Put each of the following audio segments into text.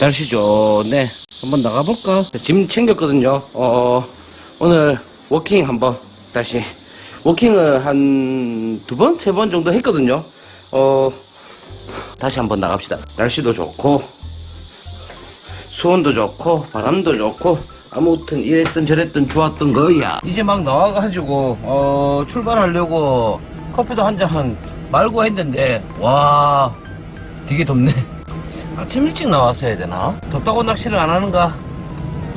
날씨 좋네. 한번 나가볼까? 짐 챙겼거든요. 어, 오늘 워킹 한번 다시. 워킹을 한 두 번, 세 번 정도 했거든요. 어, 다시 한번 나갑시다. 날씨도 좋고, 수온도 좋고, 바람도 좋고, 아무튼 이랬던 저랬던 좋았던 거야. 이제 막 나와가지고, 어, 출발하려고 커피도 한 잔 말고 했는데, 와, 되게 덥네. 아침 일찍 나왔어야 되나? 덥다고 낚시를 안 하는가?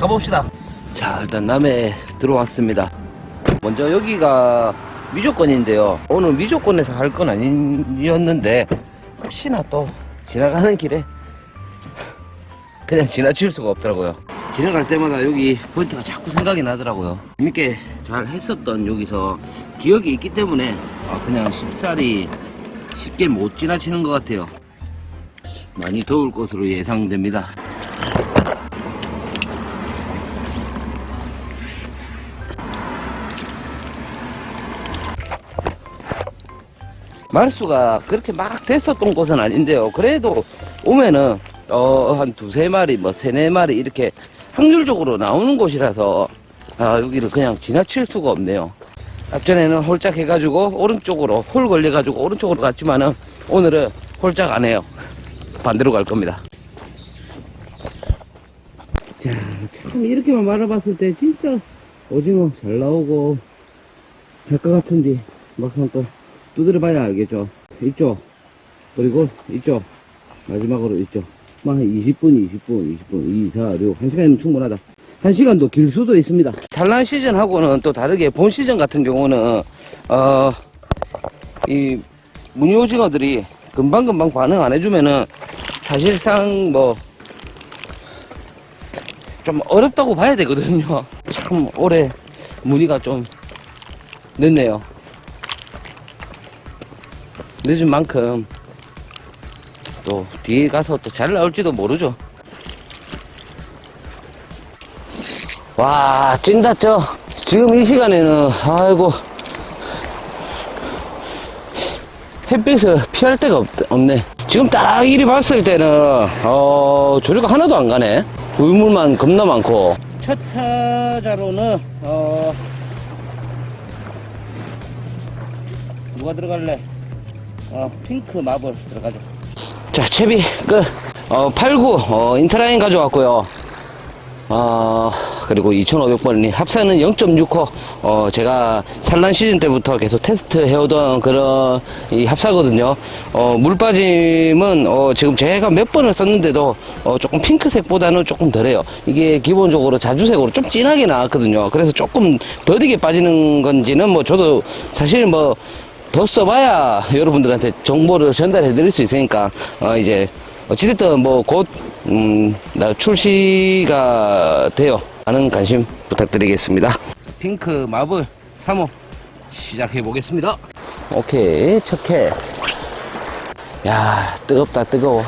가봅시다. 자, 일단 남해 들어왔습니다. 먼저 여기가 미조권인데요. 오늘 미조권에서 할 건 아니었는데, 혹시나 또 지나가는 길에 그냥 지나칠 수가 없더라고요. 지나갈 때마다 여기 포인트가 자꾸 생각이 나더라고요. 재밌게 잘 했었던 여기서 기억이 있기 때문에 아, 그냥 쉽사리 쉽게 못 지나치는 것 같아요. 많이 더울 것으로 예상됩니다. 말수가 그렇게 막 됐었던 곳은 아닌데요. 그래도 오면은 어, 한 두세 마리, 뭐 세네 마리 이렇게 확률적으로 나오는 곳이라서 아, 여기를 그냥 지나칠 수가 없네요. 앞전에는 홀짝 해가지고 오른쪽으로 홀 걸려가지고 오른쪽으로 갔지만은 오늘은 홀짝 안 해요. 반대로 갈 겁니다. 자, 참 이렇게만 말아봤을 때 진짜 오징어 잘 나오고 할 것 같은데 막상 또 두드려봐야 알겠죠. 이쪽 그리고 이쪽 마지막으로 이쪽 막 20분, 20분, 20분, 2, 4, 6, 1시간이면 충분하다. 1시간도 길 수도 있습니다. 산란 시즌하고는 또 다르게 본 시즌 같은 경우는 어, 이 무늬오징어들이 금방금방 반응 안 해주면은 사실상 뭐 좀 어렵다고 봐야 되거든요. 참 올해 무늬가 좀 늦네요. 늦은 만큼 또 뒤에 가서 또 잘 나올지도 모르죠. 와, 찐다죠? 지금 이 시간에는, 아이고, 햇빛을 피할 데가 없, 없네. 지금 딱 이리 봤을 때는, 어, 조류가 하나도 안 가네. 부유물만 겁나 많고. 첫 타자로는, 어, 누가 들어갈래? 어, 핑크 마블 들어가죠. 자, 채비 끝. 어, 89, 어, 인터라인 가져왔고요. 어, 그리고 2,500번이 합산은 0.6호. 어, 제가 산란 시즌 때부터 계속 테스트 해오던 그런 이 합사거든요. 어, 물 빠짐은 어, 지금 제가 몇 번을 썼는데도 어, 조금 핑크색보다는 조금 덜해요. 이게 기본적으로 자주색으로 좀 진하게 나왔거든요. 그래서 조금 더디게 빠지는 건지는 뭐 저도 사실 뭐 더 써봐야 여러분들한테 정보를 전달해 드릴 수 있으니까 어 이제 어찌됐든 뭐 곧 음, 나 출시가 돼요. 많은 관심 부탁드리겠습니다. 핑크 마블 3호 시작해 보겠습니다. 오케이 척해. 야 뜨겁다 뜨거워.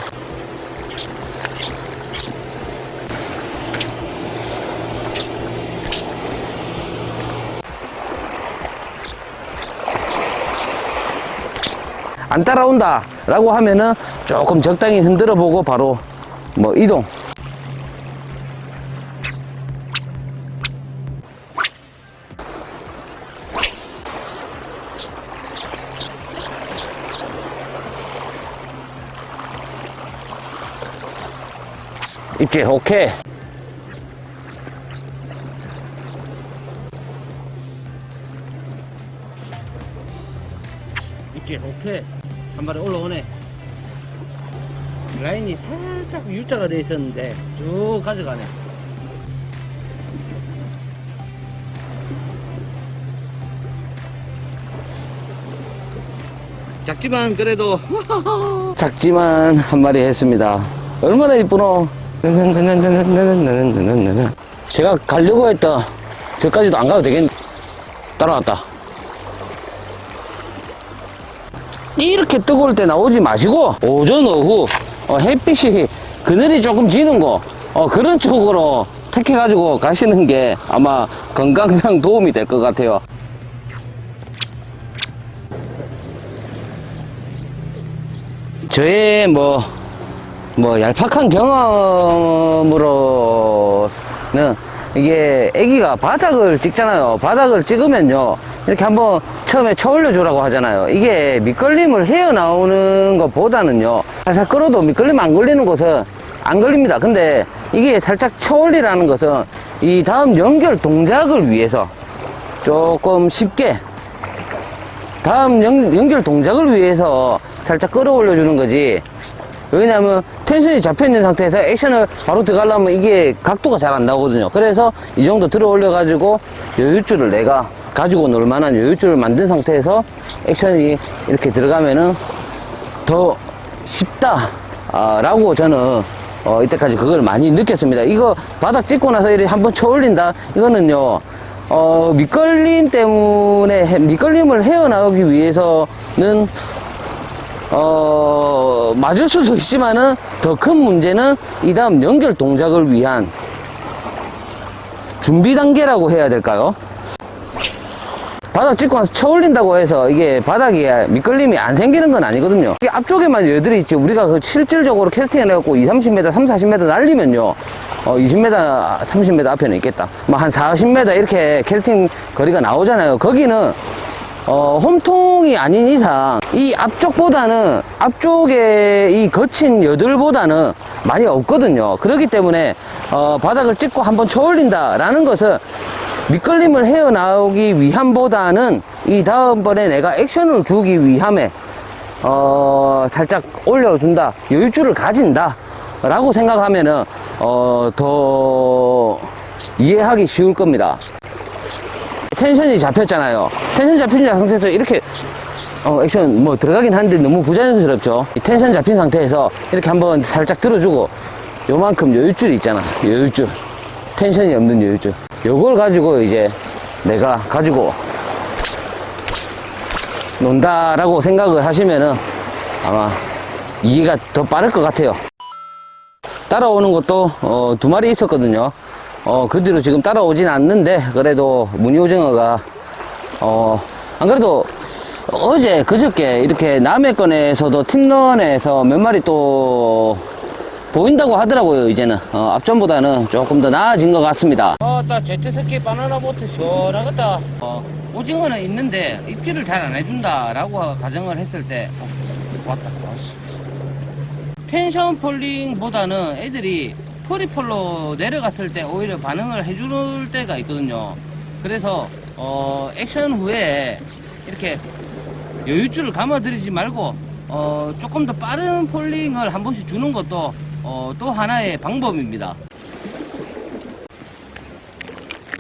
안 따라온다 라고 하면은 조금 적당히 흔들어 보고 바로 뭐 이동 입질 오케이. 입질 오케이. 한 마리 올라오네. 라인이 살짝 U자가 돼 있었는데 쭉 가져가네. 작지만 그래도 작지만 한 마리 했습니다. 얼마나 이쁘노 제가 가려고 했던 저까지도 안 가도 되겠네 따라왔다 이렇게 뜨거울 때 나오지 마시고 오전 오후 어, 햇빛이 그늘이 조금 지는 거 어, 그런 쪽으로 택해가지고 가시는 게 아마 건강상 도움이 될 것 같아요. 저의 뭐 뭐 얄팍한 경험으로는 이게 애기가 바닥을 찍잖아요. 바닥을 찍으면요. 이렇게 한번 처음에 쳐올려 주라고 하잖아요. 이게 밑걸림을 헤어나오는 것보다는요. 살살 끌어도 밑걸림 안 걸리는 곳은 안 걸립니다. 근데 이게 살짝 쳐올리라는 것은 이 다음 연결 동작을 위해서 조금 쉽게 다음 연, 연결 동작을 위해서 살짝 끌어올려 주는 거지. 왜냐면 텐션이 잡혀 있는 상태에서 액션을 바로 들어가려면 이게 각도가 잘 안 나오거든요. 그래서 이 정도 들어 올려 가지고 여유줄을 내가 가지고 놀 만한 여유줄을 만든 상태에서 액션이 이렇게 들어가면은 더 쉽다. 아, 라고 저는 어, 이때까지 그걸 많이 느꼈습니다. 이거 바닥 찍고 나서 이렇게 한번 쳐 올린다. 이거는요, 어, 밑걸림 때문에, 해- 밑걸림을 헤어나오기 위해서는, 어, 맞을 수도 있지만은 더 큰 문제는 이 다음 연결 동작을 위한 준비 단계라고 해야 될까요? 바닥 찍고 나서 쳐 올린다고 해서 이게 바닥에 밑걸림이 안 생기는 건 아니거든요. 이게 앞쪽에만 여들이 있지. 우리가 그 실질적으로 캐스팅 해갖고 2, 30m, 3, 40m 날리면요. 어, 20m, 30m 앞에는 있겠다. 뭐한 40m 이렇게 캐스팅 거리가 나오잖아요. 거기는 어, 홈통이 아닌 이상 이 앞쪽보다는 앞쪽에 이 거친 여들보다는 많이 없거든요. 그렇기 때문에 어, 바닥을 찍고 한번 쳐 올린다 라는 것은 밑걸림을 헤어나오기 위함보다는 이 다음번에 내가 액션을 주기 위함에 어, 살짝 올려준다. 여유줄을 가진다. 라고 생각하면은, 어, 더 이해하기 쉬울 겁니다. 텐션이 잡혔잖아요. 텐션 잡힌 상태에서 이렇게, 어, 액션 뭐 들어가긴 하는데 너무 부자연스럽죠. 이 텐션 잡힌 상태에서 이렇게 한번 살짝 들어주고, 요만큼 여유줄이 있잖아. 여유줄. 텐션이 없는 여유줄. 요걸 가지고 이제 내가 가지고 논다라고 생각을 하시면은 아마 이해가 더 빠를 것 같아요. 따라오는 것도 어, 두 마리 있었거든요. 어, 그 뒤로 지금 따라오진 않는데 그래도 무늬오징어가 어, 안 그래도 어제 그저께 이렇게 남의 건에서도 팀런에서 몇 마리 또 보인다고 하더라고요 이제는. 어, 앞전보다는 조금 더 나아진 것 같습니다. 어따 제트스키 바나나 보트 시원하겠다. 어, 오징어는 있는데 입질을 잘 안 해준다 라고 가정을 했을 때 어, 왔다 와씨 텐션 폴링보다는 애들이 프리폴로 내려갔을 때 오히려 반응을 해줄 때가 있거든요 그래서 어, 액션 후에 이렇게 여유줄을 감아들이지 말고 어, 조금 더 빠른 폴링을 한 번씩 주는 것도 어, 또 하나의 방법입니다.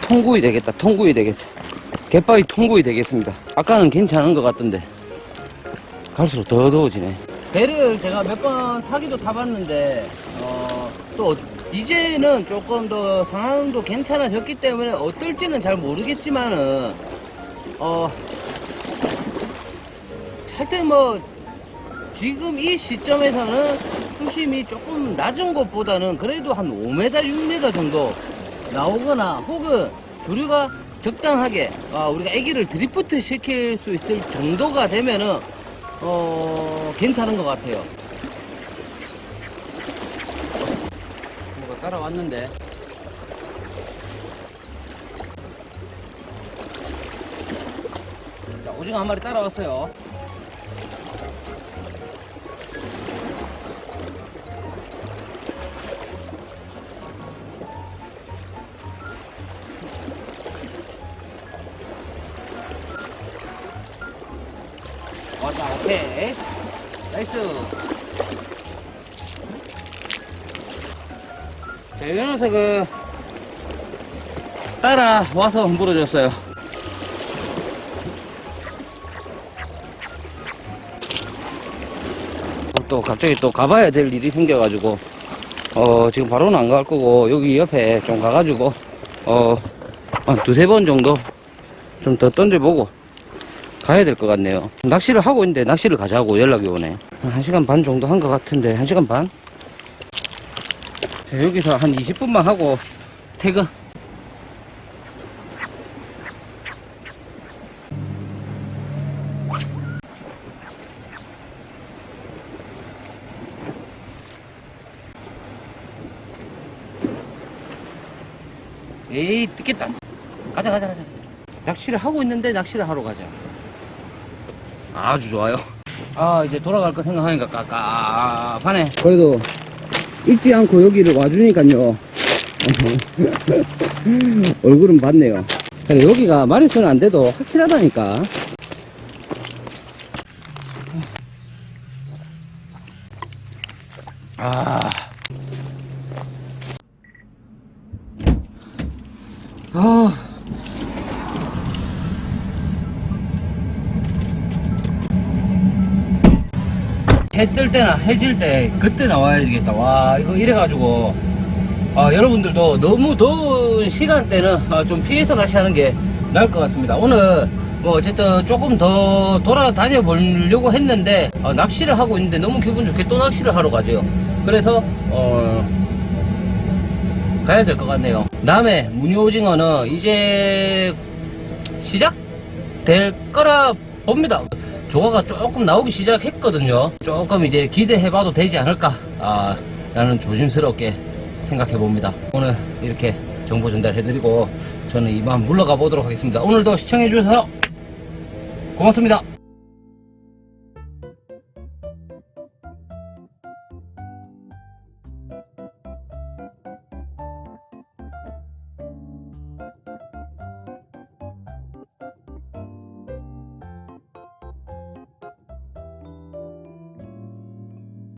통구이 되겠다. 통구이 되겠어. 갯바위 통구이 되겠습니다. 아까는 괜찮은 것 같던데 갈수록 더 더워지네. 배를 제가 몇 번 타기도 타봤는데 어, 또 이제는 조금 더 상황도 괜찮아졌기 때문에 어떨지는 잘 모르겠지만은 어 하여튼 뭐 지금 이 시점에서는 수심이 조금 낮은 곳보다는 그래도 한 5m, 6m 정도 나오거나 혹은 조류가 적당하게 아, 우리가 애기를 드리프트 시킬 수 있을 정도가 되면은 어 괜찮은 것 같아요. 뭐가 따라왔는데 자, 오징어 한 마리 따라왔어요. 왔다, 오케이. 나이스. 자, 이 녀석은 따라와서 물어줬어요. 또 갑자기 또 가봐야 될 일이 생겨가지고, 어, 지금 바로는 안 갈 거고, 여기 옆에 좀 가가지고, 어, 한 두세 번 정도 좀 더 던져보고, 가야 될 것 같네요. 낚시를 하고 있는데 낚시를 가자고 연락이 오네. 한 시간 반 정도 한 것 같은데, 한 시간 반? 여기서 한 20분만 하고 퇴근 에이 뜯겠다 가자 가자 가자 낚시를 하고 있는데 낚시를 하러 가자 아주 좋아요 아 이제 돌아갈 거 생각하니까 까 깝깝하네 그래도 잊지 않고 여기를 와주니까요. 얼굴은 봤네요. 여기가 마리수는 안 돼도 확실하다니까. 아. 아. 해 뜰 때나 해질 때 그때 나와야 되겠다. 와 이거 이래가지고 아, 여러분들도 너무 더운 시간대는 아, 좀 피해서 낚시하는 게 나을 것 같습니다. 오늘 뭐 어쨌든 조금 더 돌아다녀 보려고 했는데 어, 낚시를 하고 있는데 너무 기분 좋게 또 낚시를 하러 가죠. 그래서 어, 가야 될 것 같네요. 남해 무늬오징어는 이제 시작될 거라 봅니다. 조가가 조금 나오기 시작했거든요. 조금 이제 기대해봐도 되지 않을까 아, 라는 조심스럽게 생각해 봅니다. 오늘 이렇게 정보 전달해 드리고 저는 이만 물러가 보도록 하겠습니다. 오늘도 시청해 주셔서 고맙습니다.